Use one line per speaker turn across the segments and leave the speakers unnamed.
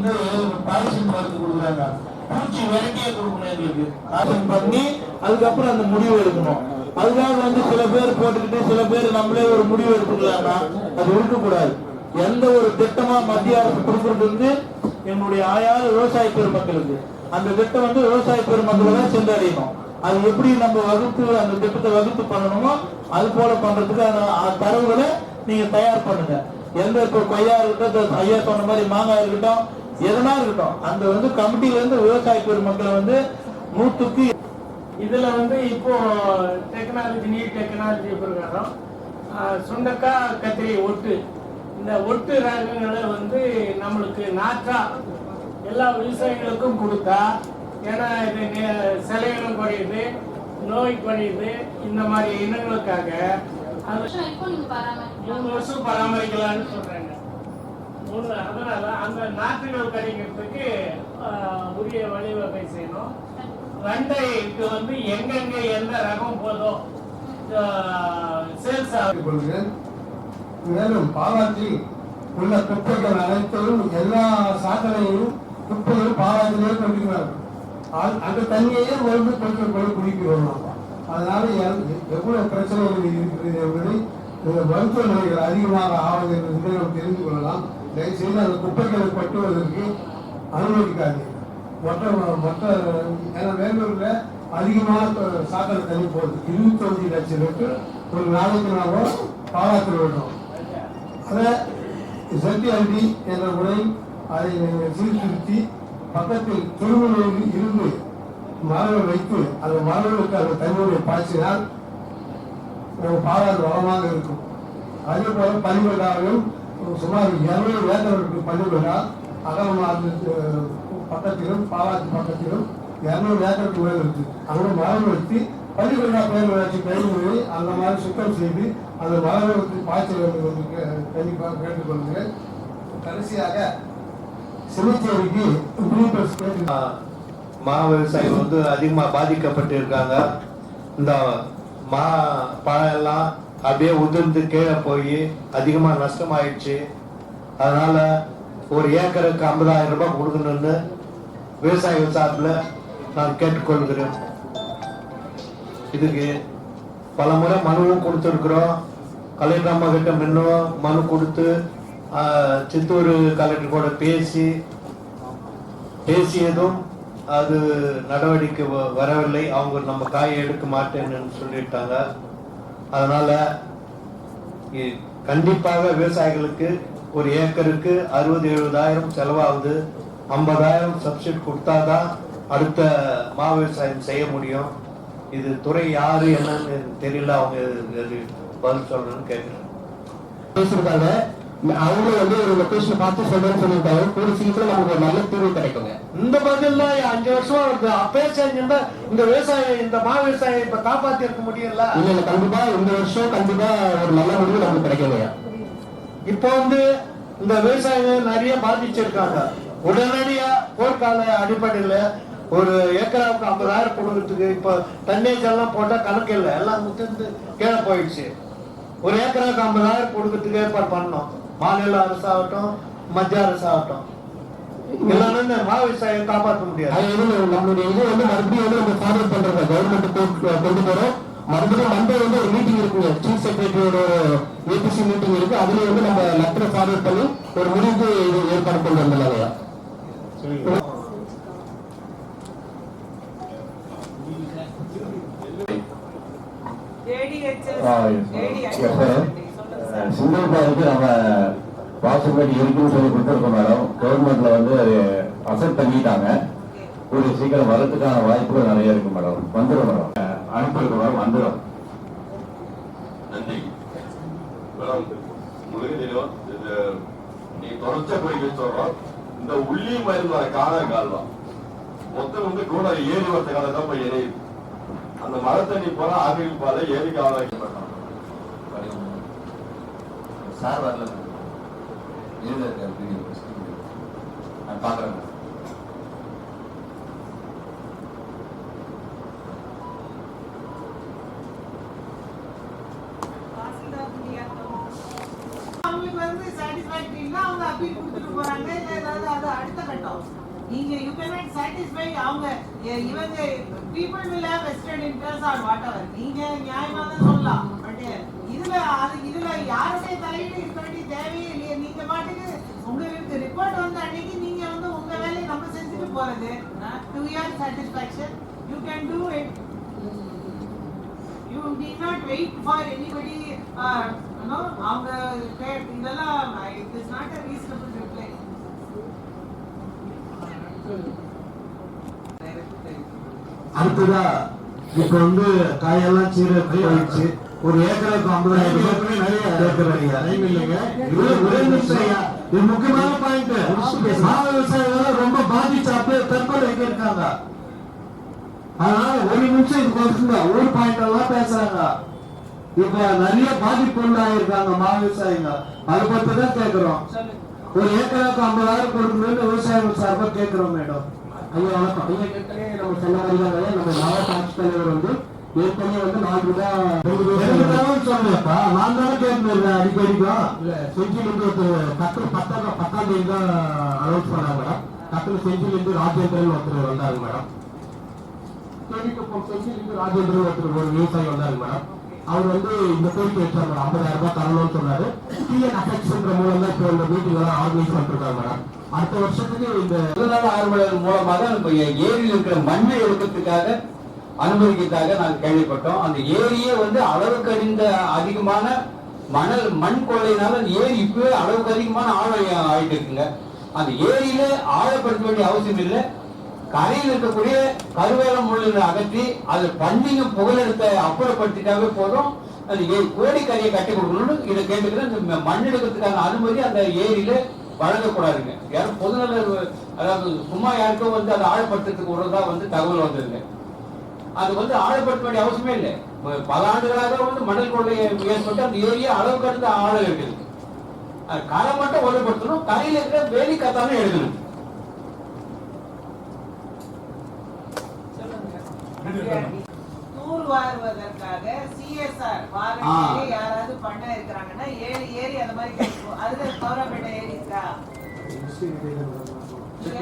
வந்து பாலிசின் மருந்து கொடுக்குறாங்க. பூச்சி விரட்டியே கொடுக்கணும் எங்களுக்கு. ஆசன் பண்ணி அதுக்கப்புறம் அந்த முடிவு எடுக்கணும். அதுக்காக வந்து சில பேர் போட்டுக்கிட்டு சில பேர் நம்மளே ஒரு முடிவு எடுத்துக்கலாம்னா அது இருக்கக்கூடாது. எந்த ஒரு திட்டமா மத்திய அரசு கொடுக்கறது வந்து என்னுடைய ஆயாத விவசாய பெருமக்களுக்கு. அந்த திட்டம் வந்து விவசாய பெருமக்களை தான் சென்றடையணும். அது எப்படி நம்ம வகுத்து அந்த திட்டத்தை வகுத்து பண்ணணுமோ அது போல பண்றதுக்கு அந்த தரவுகளை நீங்க தயார் பண்ணுங்க. எந்த இப்போ கொய்யா இருக்கட்டும் ஐயா சொன்ன மாதிரி மாங்காய் இருக்கட்டும் எதனா இருக்கட்டும். அந்த வந்து கமிட்டில இருந்து விவசாய பெருமக்களை வந்து நூத்துக்கு
இதுல வந்து இப்போ டெக்னாலஜி நீ டெக்னாலஜி பிரகாரம் சுண்டக்காய் கத்திரி ஒட்டு. இந்த ஒட்டு ரகங்களை வந்து நம்மளுக்கு நாற்றா எல்லா விவசாயிகளுக்கும் கொடுத்தா ஏன்னா இது நெ- செலவினம் குறையுது நோய் குறையுது இந்த மாதிரி இனங்களுக்காக. மூணு வருஷம் பராமரிக்கலாம்னு சொல்றாங்க. நாற்றுகள் கிடைக்கிறதுக்கு உரிய வழிவகை செய்யணும். வெண்டைக்கு வந்து எங்கெங்க எந்த ரகம் போதோ சேல்ஸ் ஆகும்
மேலும் பாலாற்றில் உள்ள குப்பைகள் அனைத்தையும் எல்லா சாக்கடையும் குப்பைகளும் பாலாற்றிலே கொண்டிருக்கிறார்கள். அது- அந்த தண்ணியையே வந்து கொஞ்சம் கொண்டு குடிக்கிறோம் நாம. அதனால எவ்வளவு பிரச்சனைகள் இருக்கிறது என்பதை இந்த மருத்துவமனைகள் அதிகமாக ஆவது என்பதை நாம் தெரிந்து கொள்ளலாம். தயவுசெய்து அந்த குப்பைகளை கொட்டுவதற்கு அனுமதிக்காதீர்கள் மற்ற மற்ற ஏன்னா வேலூர்ல அதிகமான சாக்கடை தண்ணி போகுது. இருபத்தஞ்சு லட்சம் லிட்டர் ஒரு நாளைக்கு நாம பாராட்டு வேண்டும் அதை செட்டியாண்டி என்ற முறை அதை சீர்திருத்தி பக்கத்தில் திருமணம் இருந்து மரங்கள் வைத்து அந்த மரங்களுக்கு அந்த தண்ணீரை பாய்ச்சினால் நம்ம பாலாறு வளமாக இருக்கும். அதே போல பனிமண்டாவிலும் சுமார் இருநூறு ஏக்கருக்கு பனிவிழா அகமாறு பக்கத்திலும் பாலாஜி பக்கத்திலும் இரநூறு ஏக்கருக்கு மேல் இருக்கு. அங்கே மரம் வைத்து பள்ளிக்கூடா பேர் வளர்ச்சி கழிவுகளை அந்த மாதிரி சுத்தம் செய்து அந்த மரங்களுக்கு பாய்ச்சல் வேண்டும் கண்டிப்பாக கேட்டுக்கொள்கிறேன். கடைசியாக சிவச்சேரிக்கு
மா விவசாயிகள் வந்து அதிகமாக பாதிக்கப்பட்டு இருக்காங்க இந்த மா பழம் எல்லாம் அப்படியே உதிர்ந்து கீழே போய் அதிகமாக நஷ்டமாயிடுச்சு. அதனால ஒரு ஏக்கருக்கு ஐம்பதாயிரம் ரூபாய் கொடுக்கணும்னு விவசாயிகள் சார்பில் நான் கேட்டுக்கொள்கிறேன். இதுக்கு பல முறை மனுவும் கொடுத்துருக்குறோம். கலெக்டர் அம்மா கிட்ட முன்னும் மனு கொடுத்து சித்தூர் கலெக்டர் கூட பேசி பேசியதும் அது நடவடிக்கை வ- வரவில்லை. அவங்க நம்ம காயை எடுக்க மாட்டேன்னு சொல்லிட்டாங்க. அதனால் கண்டிப்பாக விவசாயிகளுக்கு ஒரு ஏக்கருக்கு அறுபது எழுபதாயிரம் செலவாகுது. ஐம்பதாயிரம் சப்சிடி கொடுத்தாதான் அடுத்த மா விவசாயம் செய்ய முடியும். இது துறை யாரு என்னன்னு தெரியல அவங்க பதில் சொல்லணும்னு கேட்குறேன்.
பேசுறதால அவங்களும் வந்து ஒரு லொகேஷன் பார்த்து சொல்றேன்னு சொல்லியிருக்காங்க கூடிய சீக்கிரம் நமக்கு ஒரு நல்ல தீர்வு கிடைக்குங்க.
இந்த பதில்லாம் அஞ்சு வருஷமா வருது அப்பயே செஞ்சிருந்தா இந்த விவசாயம் இந்த மா விவசாயம் இப்ப காப்பாத்தி இருக்க முடியல
இல்ல இல்ல கண்டிப்பா இந்த வருஷம் கண்டிப்பா ஒரு நல்ல முடிவு நமக்கு கிடைக்குங்க.
இப்போ வந்து இந்த விவசாயிகள் நிறைய பாதிச்சிருக்காங்க. உடனடியா போர்க்கால அடிப்படையில ஒரு ஏக்கராவுக்கு ஐம்பதாயிரம் கொடுக்கறதுக்கு இப்போ தண்ணீர் எல்லாம் போட்டா கணக்கு இல்லை. எல்லாம் முத்திருந்து கீழே போயிடுச்சு. ஒரு ஏக்கராவுக்கு ஐம்பதாயிரம் கொடுக்கறதுக்கு ஏற்பாடு பண்ணோம் மாநில அரசாகட்டும் மத்திய அரசாகட்டும். இல்லைன்னா விவசாயம் காப்பாற்ற முடியாது.
நம்மளுடைய இது வந்து மறுபடியும் வந்து நம்ம ஃபார்வர்ட் பண்றோம் கவர்மெண்ட் கொண்டு போறோம் மறுபடியும் மண்டே வந்து ஒரு மீட்டிங் இருக்குங்க. சீஃப் செக்ரட்டரியோட ஏபிசி மீட்டிங் இருக்கு. அதுல வந்து நம்ம லெட்டர் ஃபார்வர்ட் பண்ணி ஒரு முடிவுக்கு இது ஏற்பாடு கொண்டு வந்துடலாங்க
சிங்கப்பூருக்கு நம்ம வாசப்படி இருக்குன்னு சொல்லி கொடுத்துருக்கோம் மேடம். கவர்மெண்ட்ல வந்து அது அசெப்ட் பண்ணிட்டாங்க. கூடிய சீக்கிரம் வரதுக்கான வாய்ப்புகள் நிறைய இருக்கு மேடம். வந்துடும் மேடம். அனுப்பியிருக்க மேடம் வந்துடும்
நன்றி. மேடம் உங்களுக்கு தெரியும் இது நீ தொடர்ச்ச போய் சொல்றோம் இந்த உள்ளி மருந்து வர காண கால்வா? மொத்தம் வந்து கூட ஏரி வரத்த காலம் தான் போய் எரியுது அந்த மழை தண்ணி போல ஆவியில் பால ஏரி காலம்
சார் வரல. நான் பாக்குறேன்
அவங்களுக்கு வந்து சாட்டிஸ்ஃபேக்டரி அவங்க அப்பீல் கொடுத்துட்டு போறாங்க இல்ல ஏதாவது
அது அடுத்த கட்டம். நீங்க யூ கேன் சாட்டிஸ்ஃபை அவங்க இவங்க people will have vested interest or whatever நீங்க நியாயமா தான் சொல்லலாம். பட் இதுல அது இதுல யாருடைய தலையீடு இருக்க வேண்டிய தேவையே இல்லையே நீங்க பாட்டுக்கு உங்களுக்கு ரிப்போர்ட் வந்த அன்னைக்கு நீங்க வந்து உங்க வேலையை நம்ம செஞ்சுட்டு போறது. To your satisfaction you can do it you need not wait for anybody அவங்க இதெல்லாம் it is not a reasonable reply
அடுத்ததா இப்ப வந்து காயெல்லாம் சீர போயிடுச்சு ஒரு ஏக்கருக்கு ஐம்பதாயிரம் ரூபாய் நிறைய கேட்கறீங்க டைம் இல்லைங்க. இது ஒரே நிமிஷம் ஐயா. இது முக்கியமான பாயிண்ட் விவசாயிகள் ரொம்ப பாதிச்சு அப்படியே தற்கொலைக்கு இருக்காங்க? அதனால ஒரு நிமிஷம் இது கொடுத்துங்க ஊர் பாயிண்ட் எல்லாம் பேசுறாங்க. இப்ப நிறைய பாதிப்பு உண்டாயிருக்காங்க மா விவசாயிங்க. அதை பத்தி தான் கேக்குறோம். ஒரு ஏக்கருக்கு ஐம்பதாயிரம் கொடுக்கணும்னு விவசாயிகள் சார்பா கேக்குறோம் மேடம்.
ஐயா வணக்கம். ஐயா நம்ம சொன்ன மாதிரி நம்ம மாவட்ட ஆட்சித்தலைவர் வந்து ஏற்கனவே வந்து
எனக்கு தகவல் சொல்லுங்கப்பா நான் தானே கேட்டுருக்கேன் அடிக்கடிக்கும்
இல்ல. செஞ்சில இருந்து ஒருத்தர் டக்குனு பத்தாம் பத்தாம் தேதி தான் அனௌன்ஸ் பண்ணாங்க மேடம். டக்குனு செஞ்சில இருந்து ராஜேந்திரன் ஒருத்தர் வந்தாரு மேடம். கேள்விக்குப்பம் ராஜேந்திரன் ஒருத்தர் ஒரு விவசாயி வந்தாரு மேடம். அவர் வந்து இந்த கோரிக்கை வச்சார் மேடம். ஐம்பதாயிரம் ரூபாய் தரணும்னு சொன்னாரு. டிஎன் அஃபெக்ட்ஸ்ன்ற மூலம் தான் இப்போ இந்த மீட்டிங் எல்லாம் ஆர்கனைஸ் பண்ணிருக்காங்க மேடம். அடுத்த வருஷத்துக்கு இந்த
ஆர்வலர் மூலமாக நம்ம ஏரியில் இருக்கிற மண்ணை எடுக்கிறதுக்காக அனுமதிக்கிறதாக நாங்கள் கேள்விப்பட்டோம். அந்த ஏரியே வந்து அளவுக்கு அறிந்த அதிகமான மணல் மண் கொள்ளையினால அந்த ஏரி இப்பவே அளவுக்கு அதிகமான ஆழம் ஆயிட்டு இருக்குங்க. அந்த ஏரியில ஆழப்படுத்த வேண்டிய அவசியம் இல்லை. கரையில் இருக்கக்கூடிய கருவேலம் முள்ளுகளை அகற்றி அது பண்ணியும் புகலிடத்தை அப்புறப்படுத்திட்டாவே போதும். அந்த ஏ- கோடிக்கரையை கட்டி கொடுக்கணும்னு இதை கேட்டுக்கிறேன் இந்த மண் எடுக்கிறதுக்கான அனுமதி அந்த ஏரியில வழங்கக்கூடாதுங்க. யாரும் பொதுநல அதாவது சும்மா யாருக்கும் வந்து அதை ஆழப்படுத்துறதுக்கு விடுறதா வந்து தகவல் வந்ததுங்க. அது வந்து ஆழப்படுத்த வேண்டிய அவசியமே இல்லை. பல ஆண்டுகளாக வந்து மணல் கொள்ளை ஏற்பட்டு அந்த ஏரியா அளவு கடந்த ஆழம் இருக்குது அது கரை மட்டும் ஒழுப்படுத்தணும் கரையில இருக்கிற வேலி கத்தானே எழுதணும்
தூர் வாருவதற்காக சிஎஸ்ஆர் யாராவது பண்ண இருக்கிறாங்கன்னா ஏழு ஏரி அந்த மாதிரி கிடைக்கும் அதுல கௌரவப்பேட்ட ஏரி இருக்கா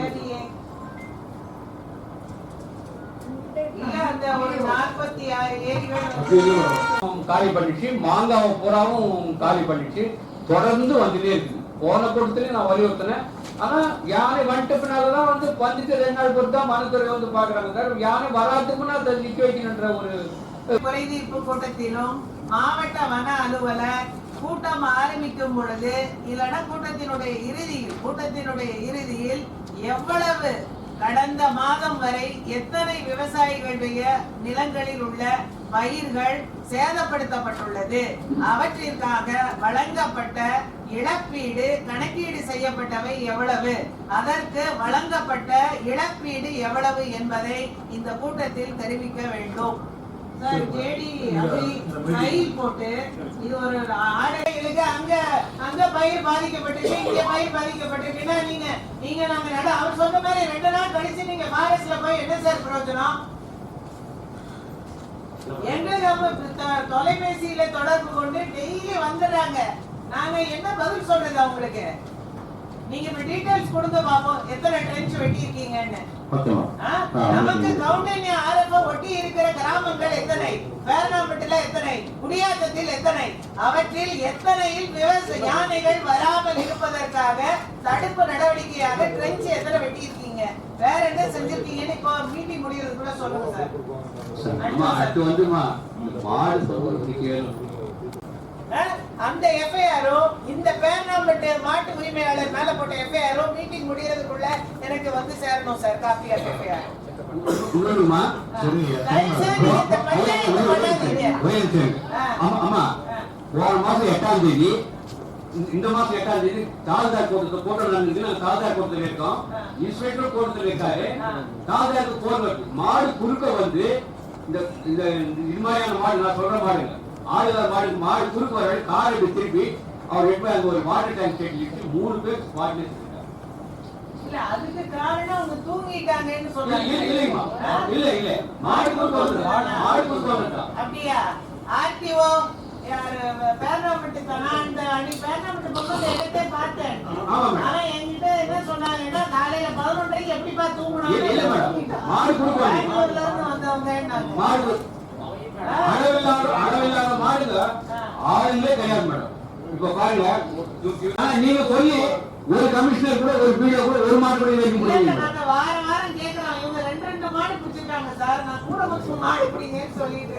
ஏரியே இல்ல அந்த ஒரு நாற்பத்தி ஆறு ஏரிகள் வந்து
காலி பண்ணிச்சு மாங்காவை பூராவும் காலி பண்ணிச்சு. தொடர்ந்து வந்துட்டே இருக்குது. போன கூட்டத்திலே நான் வலியுறுத்தினேன். ஆனா யானை வந்துட்டு பின்னால்தான் வந்து வந்துட்டு ரெண்டு நாள் பொறுத்தா மனத்துறை வந்து பாக்குறாங்க சார் யானை வராதுக்கு முன்னாடி அதை நிக்க வைக்கணுன்ற ஒரு
குறைதீர்ப்பு கூட்டத்திலும் மாவட்ட வன அலுவலர் கூட்டம் ஆரம்பிக்கும் பொழுது இல்லைன்னா கூட்டத்தினுடைய இறுதியில் கூட்டத்தினுடைய இறுதியில் எவ்வளவு கடந்த மாதம் வரை எத்தனை விவசாயிகளுடைய நிலங்களில் உள்ள பயிர்கள் சேதப்படுத்தப்பட்டுள்ளது? அவற்றிற்காக வழங்கப்பட்ட இழப்பீடு கணக்கீடு செய்யப்பட்டவை எவ்வளவு? அதற்கு வழங்கப்பட்ட இழப்பீடு எவ்வளவு என்பதை இந்த கூட்டத்தில் தெரிவிக்க வேண்டும். சார் ஜேடி போட்டு இது ஒரு ஆடைகளுக்கு அங்க பயிர் பாதிக்கப்பட்டிருக்கு இங்க பயிர் பாதிக்கப்பட்டிருக்குன்னா நீங்க நீங்க நாங்க நட அவர் சொன்ன மாதிரி ரெண்டு நாள் கழிச்சு நீங்க ஃபாரஸ்ட்ல போய் என்ன சார் பிரயோஜனம்? எங்க நம்ம தொலைபேசியில தொடர்பு கொண்டு டெய்லி வந்துடுறாங்க. நாங்க என்ன பதில் சொல்றது அவங்களுக்கு? நீங்க இப்ப டீடைல்ஸ் கொடுங்க பாப்போம். எத்தனை ட்ரென்ச் வெட்டி இருக்கீங்கன்னு? நமக்கு கவுண்டன்யா ஆரம்ப ஒட்டி இருக்கிற கிராமங்கள் எத்தனை? பேரணாம்பட்டில எத்தனை? குடியாத்தத்தில் எத்தனை? அவற்றில் எத்தனையில் விவசாய யானைகள் வராமல் இருப்பதற்காக தடுப்பு நடவடிக்கையாக ட்ரென்ச் எத்தனை வெட்டி இருக்கீங்க வேற என்ன செஞ்சிருக்கீங்கன்னு இப்போ மீட்டிங் முடியறது கூட சொல்லுங்க சார்.
அடுத்து மாடு?
அந்த எஃப்ஐஆரும் இந்த பேரணாம்பட்டு மாட்டு உரிமையாளர் மேல போட்ட எஃப்ஐஆரும் மீட்டிங் முடியறதுக்குள்ள எனக்கு வந்து சேரணும் சார் காப்பி ஆஃப் எஃப்ஐஆர்
எட்டாம் தேதி இந்த- மாசம் எட்டாம் தேதி தாலுகார் கூட்டத்தில் கூட்டம் நடந்தது நாங்க தாலுகார் கூட்டத்தில் இருக்கோம். இன்ஸ்பெக்டர் கூட்டத்தில் இருக்காரு வருது மாடு குறுக்க வந்து இந்த இந்த இது மாதிரியான மாடு நான் சொல்ற மாடுங்க. ஆளுநர் மாடு மாடு குறுக்க வர கார் எடுத்து திருப்பி அவர் எப்ப அங்க ஒரு வாட்டர் டேங்க் ஸ்டேட் மூணு பேர் ஸ்பாட்ல
இல்ல அதுக்கு காரணம் அவங்க தூங்கிட்டாங்கன்னு
இல்ல
சொன்னாங்க
இல்லைங்கம்மா
ஆ?
இல்ல இல்ல. மாடு குறுக்க வந்து மாடு குறுக்க வந்துட்டான்
அப்படியா? ஆர்டிஓ யாரு பேரணாம்பட்டு தானா அந்த அன்னைக்கு பேரணாம்பட்டு பக்கத்துல எடுத்தே பார்த்தேன். ஆனா என்கிட்ட என்ன சொன்னாங்கன்னா காலையில பதினொன்றரைக்கு எப்படிப்பா
மேடம். மாடு
இருந்து வந்தவங்க
மாடு அளவில்லாத அளவில்லாத மாடுங்க ஆளுங்களே கிடையாது மேடம். இப்ப பாருங்க நீங்க சொல்லி ஒரு கமிஷனர் கூட ஒரு பீடியோ கூட ஒரு மாடு கூட வைக்க முடியாது
நாங்க வாரம் வாரம் கேக்குறோம் இவங்க ரெண்டு ரெண்டு மாடு பிடிச்சிருக்காங்க சார். நான் கூட கொஞ்சம் மாடு பிடிங்கன்னு சொல்லிட்டு